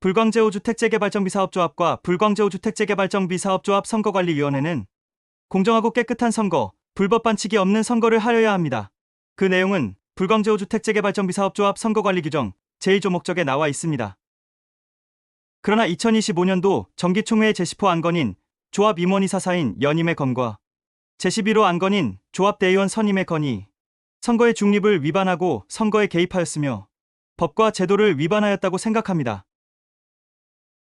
불광제호 주택재개발정비사업조합과 불광제호 주택재개발정비사업조합 선거관리위원회는 공정하고 깨끗한 선거, 불법 반칙이 없는 선거를 하여야 합니다. 그 내용은 불광제호 주택재개발정비사업조합 선거관리 규정 제1조 목적에 나와 있습니다. 그러나 2025년도 정기총회 제10호 안건인 조합 임원 이 사사인 연임의 건과 제11호 안건인 조합 대의원 선임의 건이 선거의 중립을 위반하고 선거에 개입하였으며 법과 제도를 위반하였다고 생각합니다.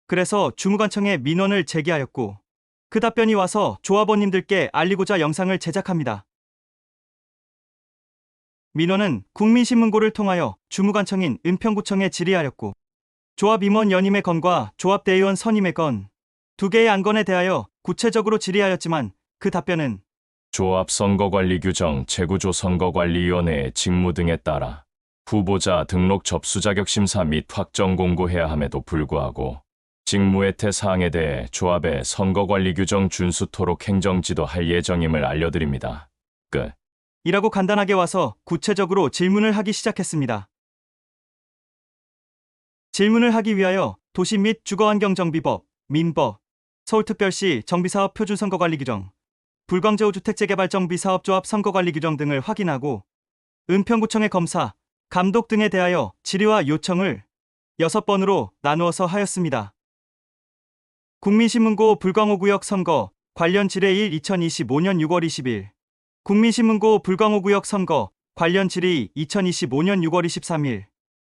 그래서 주무관청에 민원을 제기하였고 그 답변이 와서 조합원님들께 알리고자 영상을 제작합니다. 민원은 국민신문고를 통하여 주무관청인 은평구청에 질의하였고 조합 임원 연임의 건과 조합 대의원 선임의 건 두 개의 안건에 대하여 구체적으로 질의하였지만 그 답변은 조합 선거관리 규정 재구조 선거관리위원회의 직무 등에 따라 후보자 등록 접수 자격 심사 및 확정 공고해야 함에도 불구하고 직무혜태 사항에 대해 조합의 선거관리 규정 준수토록 행정지도 할 예정임을 알려드립니다. 끝. 이라고 간단하게 와서 구체적으로 질문을 하기 시작했습니다. 질문을 하기 위하여 도시 및 주거환경정비법, 민법, 서울특별시 정비사업 표준선거관리규정, 불광제호 주택재개발정비사업조합 선거관리규정 등을 확인하고 은평구청의 검사, 감독 등에 대하여 질의와 요청을 6번으로 나누어서 하였습니다. 국민신문고 불광호구역 선거 관련 질의 1 2025년 6월 20일. 국민신문고 불광호구역 선거 관련 질의 2025년 6월 23일.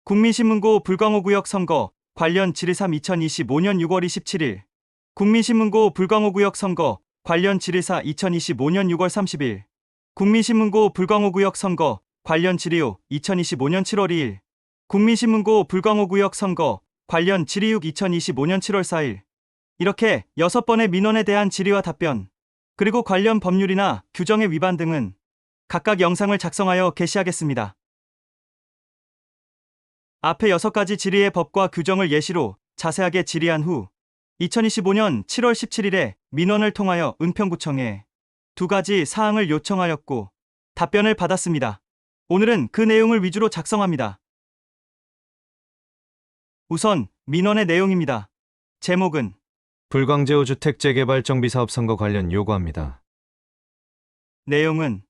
국민신문고 불광호구역 선거 관련 질의 3 2025년 6월 27일. 국민신문고 불광호구역 선거 관련 질의 4 2025년 6월 30일. 국민신문고 불광호구역 선거 관련 질의 5 2025년 7월 2일. 국민신문고 불광호구역 선거 관련 질의 6 2025년 7월 4일 이렇게 6번의 민원에 대한 질의와 답변 그리고 관련 법률이나 규정의 위반 등은 각각 영상을 작성하여 게시하겠습니다. 앞에 6가지 질의의 법과 규정을 예시로 자세하게 질의한 후 2025년 7월 17일에 민원을 통하여 은평구청에 두 가지 사항을 요청하였고 답변을 받았습니다. 오늘은 그 내용을 위주로 작성합니다. 우선 민원의 내용입니다. 제목은 불광제호 주택 재개발 정비 사업 선거 관련 요구합니다. 내용은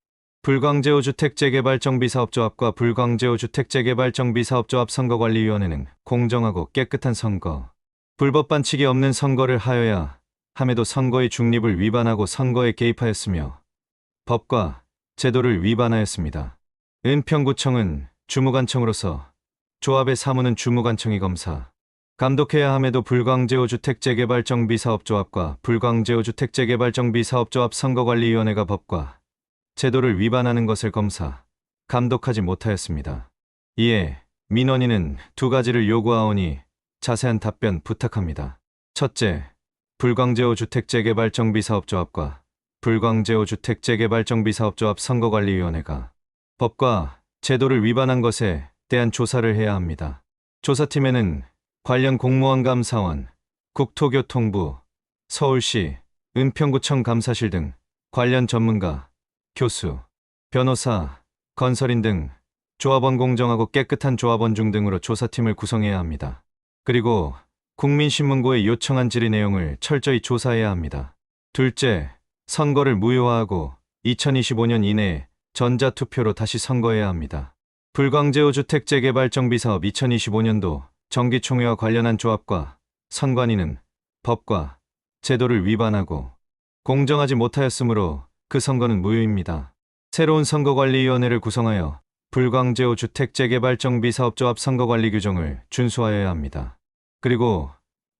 불광제호 주택 재개발 정비 사업조합과 불광제호 주택 재개발 정비 사업조합 선거관리위원회는 공정하고 깨끗한 선거, 불법 반칙이 없는 선거를 하여야 함에도 선거의 중립을 위반하고 선거에 개입하였으며 법과 제도를 위반하였습니다. 은평구청은 주무관청으로서 조합의 사무는 주무관청이 검사, 감독해야 함에도 불광제호 주택재개발정비사업조합과 불광제호 주택재개발정비사업조합 선거관리위원회가 법과 제도를 위반하는 것을 검사, 감독하지 못하였습니다. 이에 민원인은 두 가지를 요구하오니 자세한 답변 부탁합니다. 첫째, 불광제호 주택재개발정비사업조합과 불광제호 주택재개발정비사업조합 선거관리위원회가 법과 제도를 위반한 것에 대한 조사를 해야 합니다. 조사팀에는 관련 공무원 감사원, 국토교통부, 서울시, 은평구청 감사실 등 관련 전문가, 교수, 변호사, 건설인 등 조합원 공정하고 깨끗한 조합원 중 등으로 조사팀을 구성해야 합니다. 그리고 국민신문고에 요청한 질의 내용을 철저히 조사해야 합니다. 둘째, 선거를 무효화하고 2025년 이내에 전자투표로 다시 선거해야 합니다. 불광제호 주택재개발정비사업 2025년도 정기총회와 관련한 조합과 선관위는 법과 제도를 위반하고 공정하지 못하였으므로 그 선거는 무효입니다. 새로운 선거관리위원회를 구성하여 불광제호 주택재개발정비 사업조합 선거관리 규정을 준수하여야 합니다. 그리고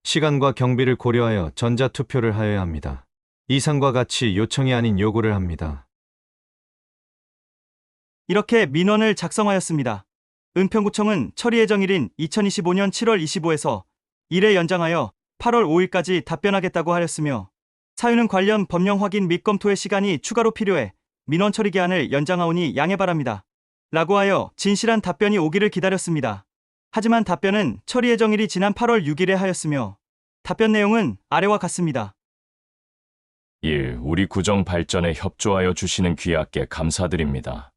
시간과 경비를 고려하여 전자투표를 하여야 합니다. 이상과 같이 요청이 아닌 요구를 합니다. 이렇게 민원을 작성하였습니다. 은평구청은 처리 예정일인 2025년 7월 25에서 1회 연장하여 8월 5일까지 답변하겠다고 하였으며 사유는 관련 법령 확인 및 검토의 시간이 추가로 필요해 민원 처리 기한을 연장하오니 양해 바랍니다. 라고 하여 진실한 답변이 오기를 기다렸습니다. 하지만 답변은 처리 예정일이 지난 8월 6일에 하였으며 답변 내용은 아래와 같습니다. 1. 우리 구정 발전에 협조하여 주시는 귀하께 감사드립니다.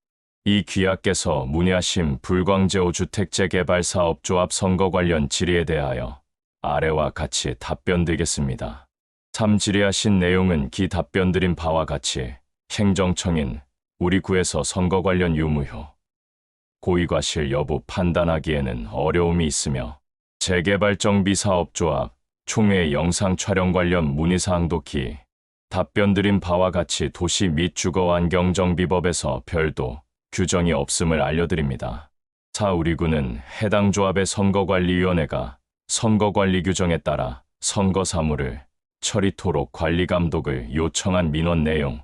이 귀하께서 문의하신 불광제호 주택재 개발 사업 조합 선거 관련 질의에 대하여 아래와 같이 답변 드리겠습니다. 3. 질의하신 내용은 기 답변 드린 바와 같이 행정청인 우리 구에서 선거 관련 유무효, 고의과실 여부 판단하기에는 어려움이 있으며 재개발정비 사업조합 총회 영상 촬영 관련 문의사항도 기 답변 드린 바와 같이 도시 및 주거환경정비법에서 별도 규정이 없음을 알려드립니다. 4. 우리구는 해당 조합의 선거관리위원회가 선거관리 규정에 따라 선거 사무를 처리토록 관리감독을 요청한 민원 내용,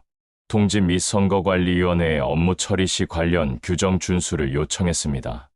통지 및 선거관리위원회의 업무 처리 시 관련 규정 준수를 요청했습니다.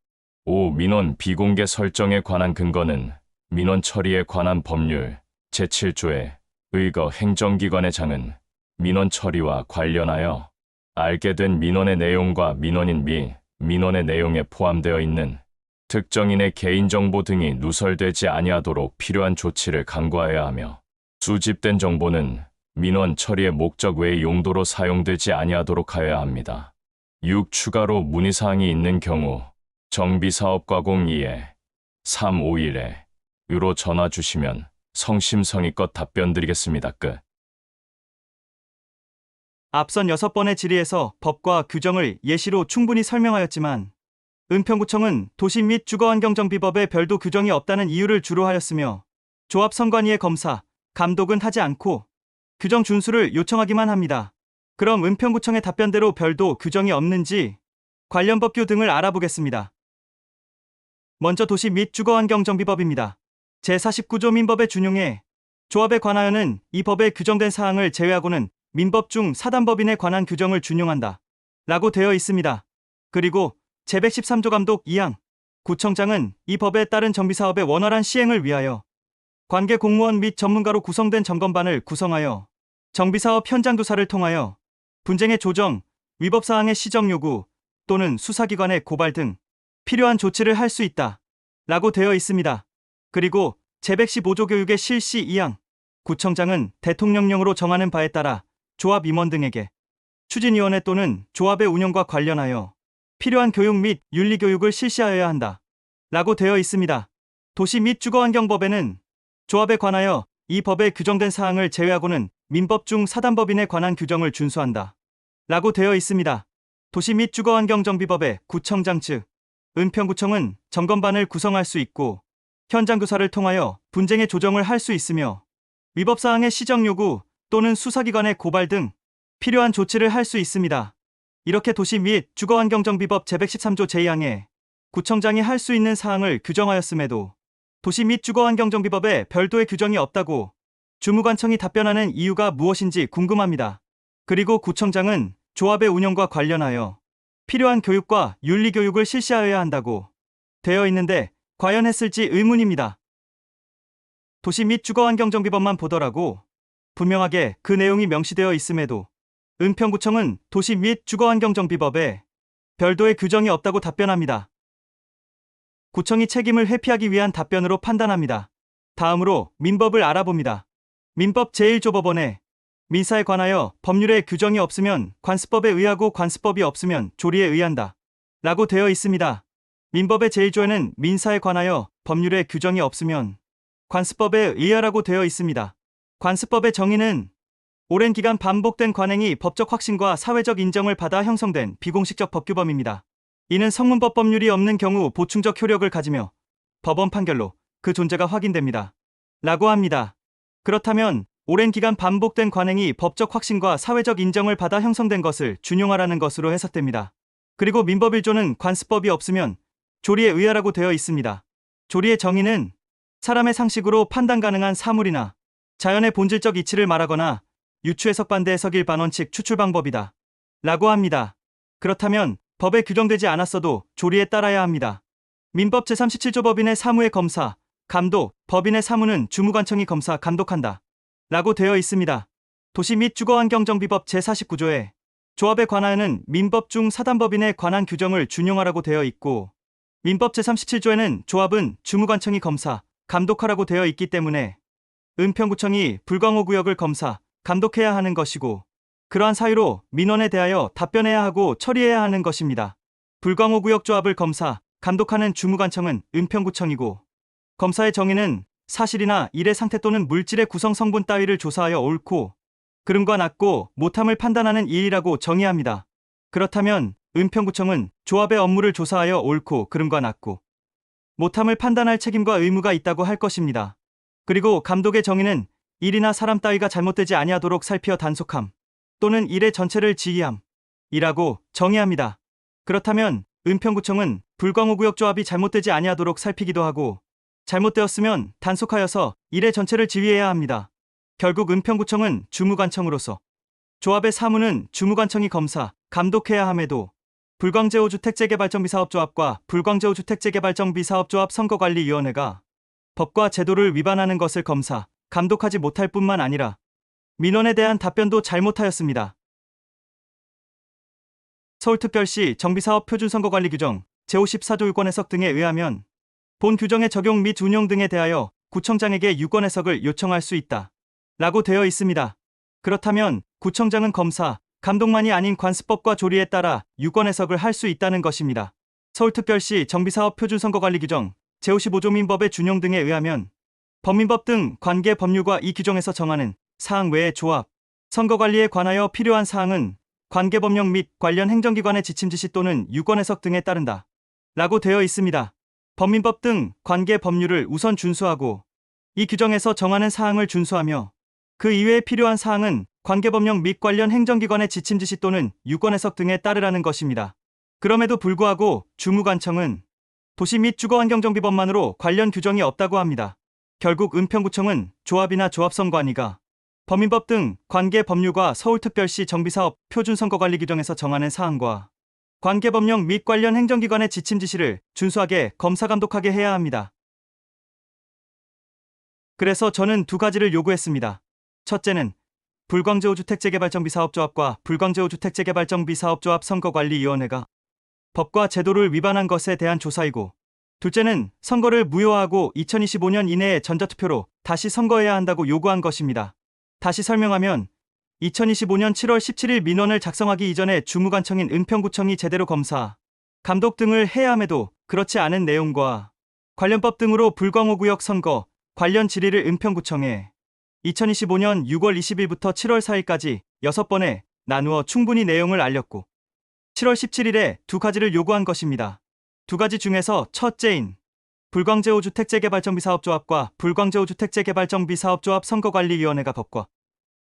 5. 민원 비공개 설정에 관한 근거는 민원 처리에 관한 법률 제7조의 의거 행정기관의 장은 민원 처리와 관련하여 알게 된 민원의 내용과 민원인 및 민원의 내용에 포함되어 있는 특정인의 개인정보 등이 누설되지 아니하도록 필요한 조치를 강구하여야 하며 수집된 정보는 민원 처리의 목적 외의 용도로 사용되지 아니하도록 하여야 합니다. 6. 추가로 문의사항이 있는 경우 정비사업과 02에 351에 유로 전화 주시면 성심성의껏 답변 드리겠습니다. 끝. 앞선 6번의 질의에서 법과 규정을 예시로 충분히 설명하였지만 은평구청은 도시 및 주거환경정비법에 별도 규정이 없다는 이유를 주로 하였으며 조합선관위의 검사, 감독은 하지 않고 규정 준수를 요청하기만 합니다. 그럼 은평구청의 답변대로 별도 규정이 없는지 관련 법규 등을 알아보겠습니다. 먼저 도시 및 주거환경정비법입니다. 제49조 민법에 준용해 조합에 관하여는 이 법에 규정된 사항을 제외하고는 민법 중 사단법인에 관한 규정을 준용한다. 라고 되어 있습니다. 그리고 제113조 감독 2항 구청장은 이 법에 따른 정비사업의 원활한 시행을 위하여 관계 공무원 및 전문가로 구성된 점검반을 구성하여 정비사업 현장 조사를 통하여 분쟁의 조정, 위법 사항의 시정 요구 또는 수사기관의 고발 등 필요한 조치를 할 수 있다. 라고 되어 있습니다. 그리고 제115조 교육의 실시 2항 구청장은 대통령령으로 정하는 바에 따라 조합 임원 등에게 추진위원회 또는 조합의 운영과 관련하여 필요한 교육 및 윤리 교육을 실시하여야 한다. 라고 되어 있습니다. 도시 및 주거환경법에는 조합에 관하여 이 법에 규정된 사항을 제외하고는 민법 중 사단법인에 관한 규정을 준수한다. 라고 되어 있습니다. 도시 및 주거환경정비법의 구청장 측 은평구청은 점검반을 구성할 수 있고 현장 조사를 통하여 분쟁의 조정을 할 수 있으며 위법 사항의 시정 요구 또는 수사기관의 고발 등 필요한 조치를 할 수 있습니다. 이렇게 도시 및 주거환경정비법 제113조 제2항에 구청장이 할 수 있는 사항을 규정하였음에도 도시 및 주거환경정비법에 별도의 규정이 없다고 주무관청이 답변하는 이유가 무엇인지 궁금합니다. 그리고 구청장은 조합의 운영과 관련하여 필요한 교육과 윤리교육을 실시하여야 한다고 되어 있는데 과연 했을지 의문입니다. 도시 및 주거환경정비법만 보더라고 분명하게 그 내용이 명시되어 있음에도 은평구청은 도시 및 주거환경정비법에 별도의 규정이 없다고 답변합니다. 구청이 책임을 회피하기 위한 답변으로 판단합니다. 다음으로 민법을 알아봅니다. 민법 제1조 법원에 민사에 관하여 법률에 규정이 없으면 관습법에 의하고 관습법이 없으면 조리에 의한다. 라고 되어 있습니다. 민법의 제1조에는 민사에 관하여 법률에 규정이 없으면 관습법에 의하라고 되어 있습니다. 관습법의 정의는 오랜 기간 반복된 관행이 법적 확신과 사회적 인정을 받아 형성된 비공식적 법규범입니다. 이는 성문법 법률이 없는 경우 보충적 효력을 가지며 법원 판결로 그 존재가 확인됩니다. 라고 합니다. 그렇다면 오랜 기간 반복된 관행이 법적 확신과 사회적 인정을 받아 형성된 것을 준용하라는 것으로 해석됩니다. 그리고 민법 1조는 관습법이 없으면 조리에 의하라고 되어 있습니다. 조리의 정의는 사람의 상식으로 판단 가능한 사물이나 자연의 본질적 이치를 말하거나 유추 해석 반대 해석일 반원칙 추출 방법이다. 라고 합니다. 그렇다면 법에 규정되지 않았어도 조리에 따라야 합니다. 민법 제37조 법인의 사무의 검사, 감독, 법인의 사무는 주무관청이 검사, 감독한다. 라고 되어 있습니다. 도시 및 주거환경정비법 제49조에 조합에 관하여는 민법 중 사단법인에 관한 규정을 준용하라고 되어 있고 민법 제37조에는 조합은 주무관청이 검사, 감독하라고 되어 있기 때문에 은평구청이 불광호 구역을 검사, 감독해야 하는 것이고 그러한 사유로 민원에 대하여 답변해야 하고 처리해야 하는 것입니다. 불광호 구역 조합을 검사, 감독하는 주무관청은 은평구청이고 검사의 정의는 사실이나 일의 상태 또는 물질의 구성 성분 따위를 조사하여 옳고 그름과 낮고 못함을 판단하는 일이라고 정의합니다. 그렇다면 은평구청은 조합의 업무를 조사하여 옳고 그름과 낮고 못함을 판단할 책임과 의무가 있다고 할 것입니다. 그리고 감독의 정의는 일이나 사람 따위가 잘못되지 아니하도록 살피어 단속함 또는 일의 전체를 지휘함 이라고 정의합니다. 그렇다면 은평구청은 불광호 구역 조합이 잘못되지 아니하도록 살피기도 하고 잘못되었으면 단속하여서 일의 전체를 지휘해야 합니다. 결국 은평구청은 주무관청으로서 조합의 사무는 주무관청이 검사, 감독해야 함에도 불광제호 주택재개발정비 사업조합과 불광제호 주택재개발정비 사업조합 선거관리위원회가 법과 제도를 위반하는 것을 검사, 감독하지 못할 뿐만 아니라 민원에 대한 답변도 잘못하였습니다. 서울특별시 정비사업 표준선거관리 규정 제54조 유권 해석 등에 의하면 본 규정의 적용 및 운용 등에 대하여 구청장에게 유권 해석을 요청할 수 있다. 라고 되어 있습니다. 그렇다면 구청장은 검사, 감독만이 아닌 관습법과 조리에 따라 유권 해석을 할 수 있다는 것입니다. 서울특별시 정비사업 표준선거관리 규정 제55조 민법의 준용 등에 의하면 법민법 등 관계 법률과 이 규정에서 정하는 사항 외의 조합, 선거 관리에 관하여 필요한 사항은 관계 법령 및 관련 행정기관의 지침 지시 또는 유권 해석 등에 따른다. 라고 되어 있습니다. 법민법 등 관계 법률을 우선 준수하고 이 규정에서 정하는 사항을 준수하며 그 이외에 필요한 사항은 관계 법령 및 관련 행정기관의 지침 지시 또는 유권 해석 등에 따르라는 것입니다. 그럼에도 불구하고 주무관청은 도시 및 주거환경정비법만으로 관련 규정이 없다고 합니다. 결국 은평구청은 조합이나 조합선관위가 법민법 등 관계 법률과 서울특별시 정비사업 표준선거관리 규정에서 정하는 사항과 관계 법령 및 관련 행정기관의 지침 지시를 준수하게 검사 감독하게 해야 합니다. 그래서 저는 두 가지를 요구했습니다. 첫째는 불광제호 주택재개발정비 사업조합과 불광제호 주택재개발정비 사업조합 선거관리위원회가 법과 제도를 위반한 것에 대한 조사이고 둘째는 선거를 무효하고 2025년 이내에 전자투표로 다시 선거해야 한다고 요구한 것입니다. 다시 설명하면 2025년 7월 17일 민원을 작성하기 이전에 주무관청인 은평구청이 제대로 검사, 감독 등을 해야 함에도 그렇지 않은 내용과 관련법 등으로 불광호 구역 선거 관련 질의를 은평구청에 2025년 6월 20일부터 7월 4일까지 6번에 나누어 충분히 내용을 알렸고 7월 17일에 두 가지를 요구한 것입니다. 두 가지 중에서 첫째인 불광제호 주택재개발정비 사업조합과 불광제호 주택재개발정비 사업조합 선거관리위원회가 법과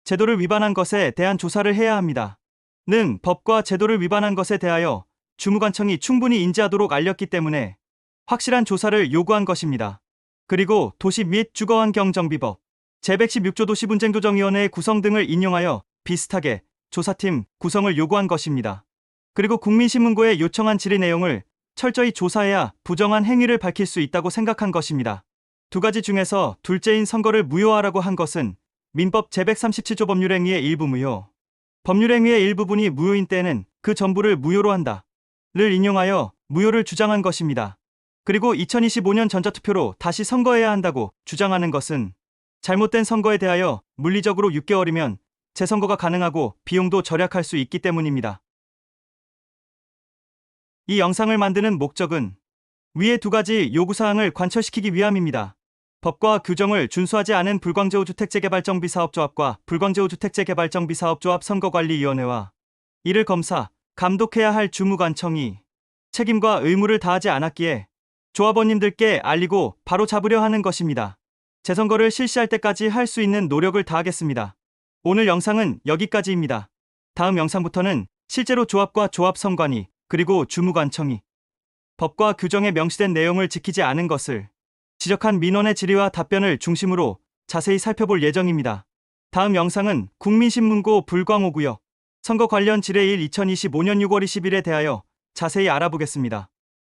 제도를 위반한 것에 대한 조사를 해야 합니다. 는 법과 제도를 위반한 것에 대하여 주무관청이 충분히 인지하도록 알렸기 때문에 확실한 조사를 요구한 것입니다. 그리고 도시 및 주거환경정비법 제116조 도시분쟁조정위원회의 구성 등을 인용하여 비슷하게 조사팀 구성을 요구한 것입니다. 그리고 국민신문고에 요청한 질의 내용을 철저히 조사해야 부정한 행위를 밝힐 수 있다고 생각한 것입니다. 두 가지 중에서 둘째인 선거를 무효하라고 한 것은 민법 제137조 법률행위의 일부 무효. 법률행위의 일부분이 무효인 때는 그 전부를 무효로 한다. 를 인용하여 무효를 주장한 것입니다. 그리고 2025년 전자투표로 다시 선거해야 한다고 주장하는 것은 잘못된 선거에 대하여 물리적으로 6개월이면 재선거가 가능하고 비용도 절약할 수 있기 때문입니다. 이 영상을 만드는 목적은 위의 두 가지 요구사항을 관철시키기 위함입니다. 법과 규정을 준수하지 않은 불광제호 주택재개발정비 사업조합과 불광제호 주택재개발정비 사업조합 선거관리위원회와 이를 검사, 감독해야 할 주무관청이 책임과 의무를 다하지 않았기에 조합원님들께 알리고 바로 잡으려 하는 것입니다. 재선거를 실시할 때까지 할 수 있는 노력을 다하겠습니다. 오늘 영상은 여기까지입니다. 다음 영상부터는 실제로 조합과 조합 선관위 그리고 주무관청이 법과 규정에 명시된 내용을 지키지 않은 것을 지적한 민원의 질의와 답변을 중심으로 자세히 살펴볼 예정입니다. 다음 영상은 국민신문고 불광호구역 선거 관련 1 2025년 6월 20일에 대하여 자세히 알아보겠습니다.